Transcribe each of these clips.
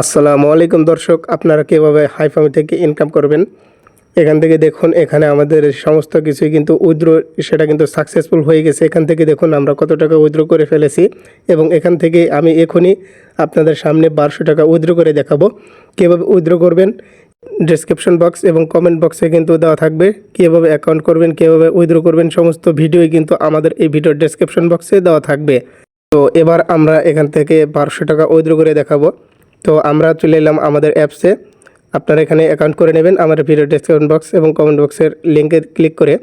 আসসালামু আলাইকুম দর্শক, আপনারা কীভাবে হাইফামি থেকে ইনকাম করবেন? এখান থেকে দেখুন, এখানে আমাদের সমস্ত কিছুই কিন্তু উইথড্র, সেটা কিন্তু সাকসেসফুল হয়ে গেছে। এখান থেকে দেখুন, আমরা কত টাকা উইথড্র করে ফেলেছি এবং এখান থেকে আমি এখনই আপনাদের সামনে বারোশো টাকা উইথড্র করে দেখাবো। কীভাবে উইথড্র করবেন? ডেসক্রিপশন বক্স এবং কমেন্ট বক্সে কিন্তু দেওয়া থাকবে। কীভাবে অ্যাকাউন্ট করবেন, কীভাবে উইথড্র করবেন, সমস্ত ভিডিওই কিন্তু আমাদের এই ভিডিওর ডেসক্রিপশন বক্সে দেওয়া থাকবে। তো এবার আমরা এখান থেকে বারোশো টাকা উইথড্র করে দেখাবো। তো আমরা চলে এলাম আমাদের অ্যাপসে। আপনারা এখানে অ্যাকাউন্ট করে নেবেন আমাদের ভিডিও ডেসক্রিপশন বক্স এবং কমেন্ট বক্সের লিঙ্কে ক্লিক করে।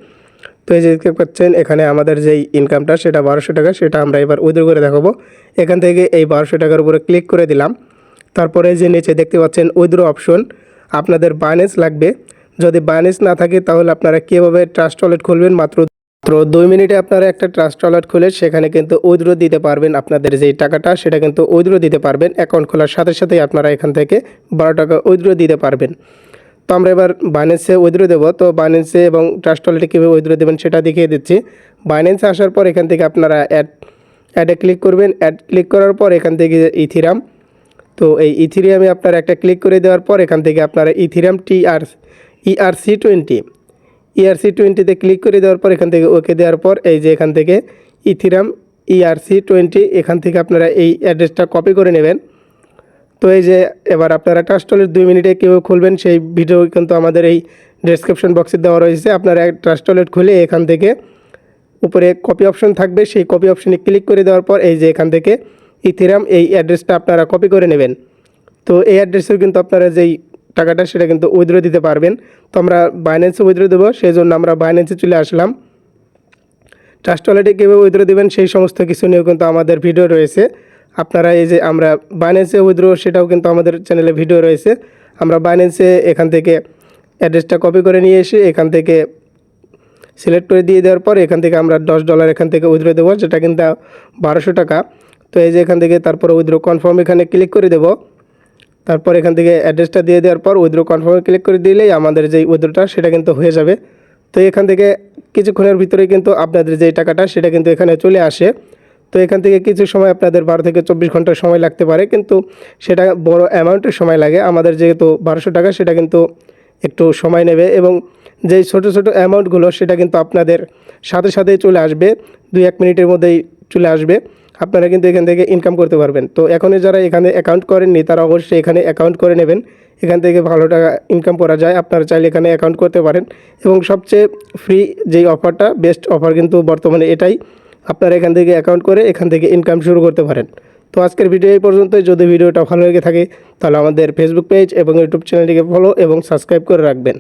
তো এই যে দেখতে পাচ্ছেন, এখানে আমাদের যেই ইনকামটা সেটা বারোশো টাকা, সেটা আমরা এবার উইথড্র করে দেখাবো। এখান থেকে এই বারোশো টাকার উপরে ক্লিক করে দিলাম। তারপরে যে নিচে দেখতে পাচ্ছেন উইথড্র অপশন আপনাদের বাইন্যান্স লাগবে। যদি বাইন্যান্স না থাকে, তাহলে আপনারা কীভাবে ট্রাস্ট ওয়ালেট খুলবেন? মাত্র মাত্র দুই মিনিটে আপনারা একটা ট্রাস্ট ওয়ালেট খুলে সেখানে কিন্তু উইথড্র দিতে পারবেন আপনাদের যেই টাকাটা, সেটা কিন্তু উইথড্র দিতে পারবেন। অ্যাকাউন্ট খোলার সাথে সাথেই আপনারা এখান থেকে বারো টাকা উইথড্র দিতে পারবেন। তো আমরা এবার বাইন্যান্সে উইথড্র দেবো। তো বাইন্যান্সে এবং ট্রাস্ট ওয়ালেটে কীভাবে উইথড্র দেবেন সেটা দেখিয়ে দিচ্ছি। বাইন্যান্সে আসার পর এখান থেকে আপনারা অ্যাড অ্যাডে ক্লিক করবেন। অ্যাড ক্লিক করার পর এখান থেকে ইথিরাম তো এই ইথিরিয়ামে আপনারা একটা ক্লিক করে দেওয়ার পর এখান থেকে আপনারা ইথিরাম টি আর ইআরসি টোয়েন্টি ইআরসি টোয়েন্টিতে ক্লিক করে দেওয়ার পর এখান থেকে ওকে দেওয়ার পর এই যে এখান থেকে ইথিরাম ইআরসি টোয়েন্টি এখান থেকে আপনারা এই অ্যাড্রেসটা কপি করে নেবেন। তো এই যে এবার আপনারা ট্রাস্টলের দুই মিনিটে কেউ খুলবেন, সেই ভিডিও কিন্তু আমাদের এই ডেসক্রিপশন বক্সে দেওয়া রয়েছে। আপনারা ট্রাস্টলেট খুলে এখান থেকে উপরে কপি অপশন থাকবে, সেই কপি অপশনে ক্লিক করে দেওয়ার পর এই যে এখান থেকে ইথিরাম এই অ্যাড্রেসটা আপনারা কপি করে নেবেন। তো এই অ্যাড্রেসেও কিন্তু আপনারা যেই টাকাটা সেটা কিন্তু উইথড্র দিতে পারবেন। তো আমরা বাইন্যান্সে উইথড্র দেবো সেই জন্য আমরা বাইন্যান্সে চলে আসলাম। ট্রাস্ট ওয়ালেটে কীভাবে উইথড্র দেবেন, সেই সমস্ত কিছু নিয়েও কিন্তু আমাদের ভিডিও রয়েছে। আপনারা এই যে আমরা বাইন্যান্সে উইথড্র সেটাও কিন্তু আমাদের চ্যানেলে ভিডিও রয়েছে। আমরা বাইন্যান্সে এখান থেকে অ্যাড্রেসটা কপি করে নিয়ে এসে এখান থেকে সিলেক্ট করে দিয়ে দেওয়ার পর এখান থেকে আমরা দশ ডলার এখান থেকে উইথড্র দেবো, যেটা কিন্তু বারোশো টাকা। তো এই যে এখান থেকে তারপর উইথড্র কনফার্ম এখানে ক্লিক করে দেবো। তারপর এখান থেকে অ্যাড্রেসটা দিয়ে দেওয়ার পর উইথড্র কনফার্মে ক্লিক করে দিলেই আমাদের যেই উইথড্রটা সেটা কিন্তু হয়ে যাবে। তো এখান থেকে কিছুক্ষণের ভিতরে কিন্তু আপনাদের যেই টাকাটা সেটা কিন্তু এখানে চলে আসে। তো এখান থেকে কিছু সময় আপনাদের বারো থেকে চব্বিশ ঘণ্টা সময় লাগতে পারে, কিন্তু সেটা বড় অ্যামাউন্টের সময় লাগে। আমাদের যেহেতু বারোশো টাকা, সেটা কিন্তু একটু সময় নেবে এবং যেই ছোট ছোট অ্যামাউন্টগুলো সেটা কিন্তু আপনাদের সাথে সাথেই চলে আসবে, দুই এক মিনিটের মধ্যেই চলে আসবে। আপনারা কিন্তু এখান থেকে ইনকাম করতে পারবেন। তো এখনই যারা এখানে অ্যাকাউন্ট করেননি, তারা অবশ্যই এখানে অ্যাকাউন্ট করে নেবেন। এখান থেকে ভালো টাকা ইনকাম করা যায়। আপনারা চাইলে এখানে অ্যাকাউন্ট করতে পারেন। এবং সবচেয়ে ফ্রি যেই অফারটা বেস্ট অফার কিন্তু বর্তমানে এটাই। আপনারা এখান থেকে অ্যাকাউন্ট করে এখান থেকে ইনকাম শুরু করতে পারেন। তো আজকের ভিডিও এই পর্যন্তই। যদি ভিডিওটা ভালো লেগে থাকে, তাহলে আমাদের ফেসবুক পেজ এবং ইউটিউব চ্যানেলটিকে ফলো এবং সাবস্ক্রাইব করে রাখবেন।